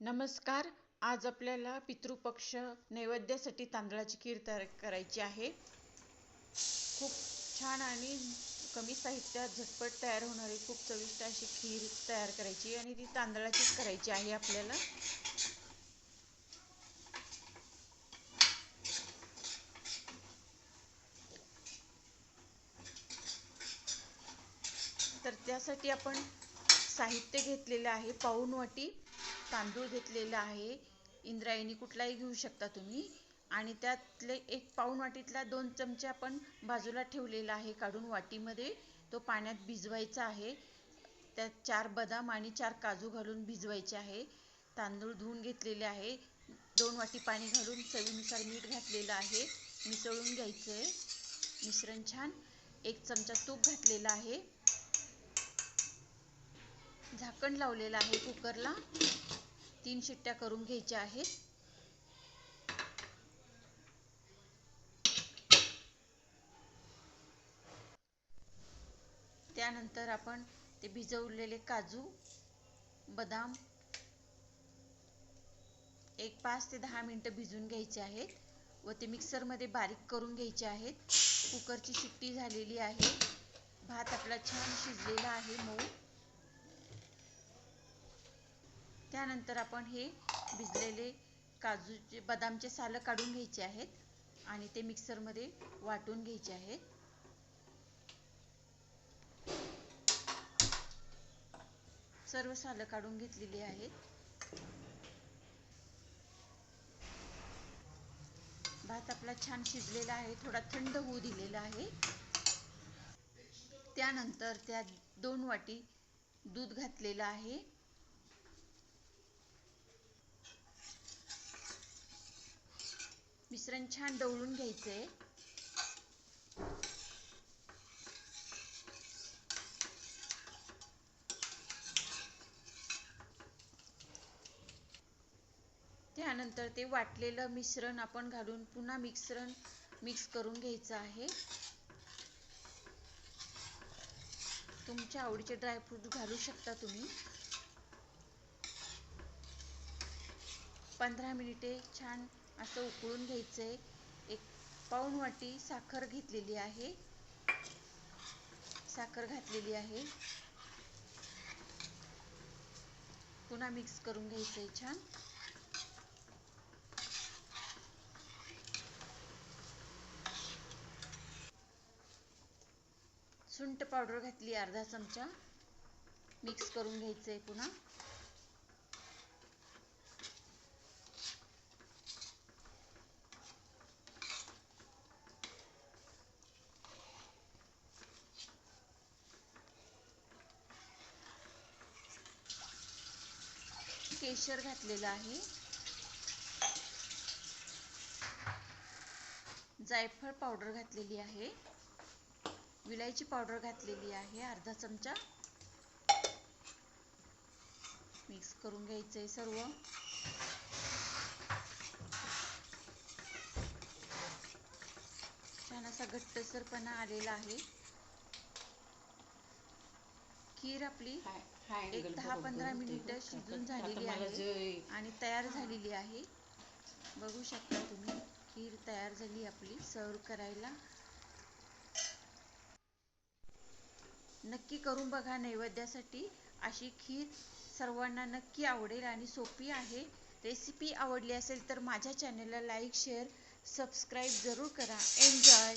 नमस्कार. आज आपल्याला पितृपक्ष नैवेद्यासाठी तांदळाची खीर तयार करायची आहे. खूप छान आणि कमी साहित्यात झटपट तयार होणारी खूप चविष्ट अशी खीर तयार करायची आणि ती तांदळाचीच करायची आहे आपल्याला. तर त्यासाठी आपण साहित्य घेतलेलं आहे पाऊण वाटी तांदूळ घेतलेला आहे. इंद्रायणी कुठलाही घेऊ शकता तुम्ही. आणि त्यातले एक पाऊण वाटीतला दोन चमचे आपण बाजूला ठेवलेला आहे काढून वाटीमध्ये. तो पाण्यात भिजवायचा आहे. त्यात चार बदाम आणि चार काजू घालून भिजवायचे आहे. तांदूळ धुवून घेतलेले आहे. दोन वाटी पाणी घालून चवीनुसार मीठ घातलेलं आहे. मिसळून घ्यायचं आहे मिश्रण छान. एक चमचा तूप घातलेला आहे. झाकण लावलेलं आहे कुकरला. तीन शिट्ट्या करून घ्यायच्या आहेत. त्यानंतर आपण ते भिजवलेले काजू बदाम एक पाच ते दहा मिनटं भिजून घ्यायचे आहेत व ते मिक्सरमध्ये बारीक करून घ्यायचे आहेत. कुकरची शिट्टी झालेली आहे. भात आपला छान शिजलेला आहे मऊ. त्यानंतर आपण हे भिजलेले काजूचे बदामचे सालं काढून घ्यायचे आहेत आणि ते मिक्सरमध्ये वाटून घ्यायचे आहेत. सर्व सालं काढून घेतलेली आहेत. भात आपला छान शिजलेला आहे थोडा थंड होऊ दिलेला आहे. त्यानंतर त्यात दोन वाटी दूध घातलेलं आहे. मिश्रण छान डवळून घ्यायचं आहे त्यानंतर ते वाटलेलं मिश्रण आपण घालून पुन्हा मिश्रण मिक्स करून घ्यायचं आहे. तुमच्या आवडीचे ड्रायफ्रूट घालू शकता तुम्ही. पंधरा मिनिटे छान असं उकळून घ्यायचं आहे एक पाऊण वाटी साखर घेतलेली आहे. साखर घातलेली आहे. पुन्हा मिक्स करून घ्यायचं आहे छान. सुंठ पावडर घातली अर्धा चमचा. मिक्स करून घ्यायचं आहे पुन्हा. केशर घातलेलं आहे. जायफळ पावडर घातलेली आहे. विलायची पावडर घातलेली आहे अर्धा चमचा. मिक्स करून घ्यायचं आहे सर्व. छान असा घट्टसरपणा आलेला आहे. खीर आपली एक दहा पंधरा मिनिटं शिजून झालेली आहे आणि तयार झालेली आहे. बघू शकता तुम्ही खीर तयार झाली आपली सर्व करायला. नक्की करून बघा नैवेद्यासाठी. अशी खीर सर्वांना नक्की आवडेल आणि सोपी आहे. रेसिपी आवडली असेल तर माझ्या चॅनलला लाईक शेअर सबस्क्राईब जरूर करा. एन्जॉय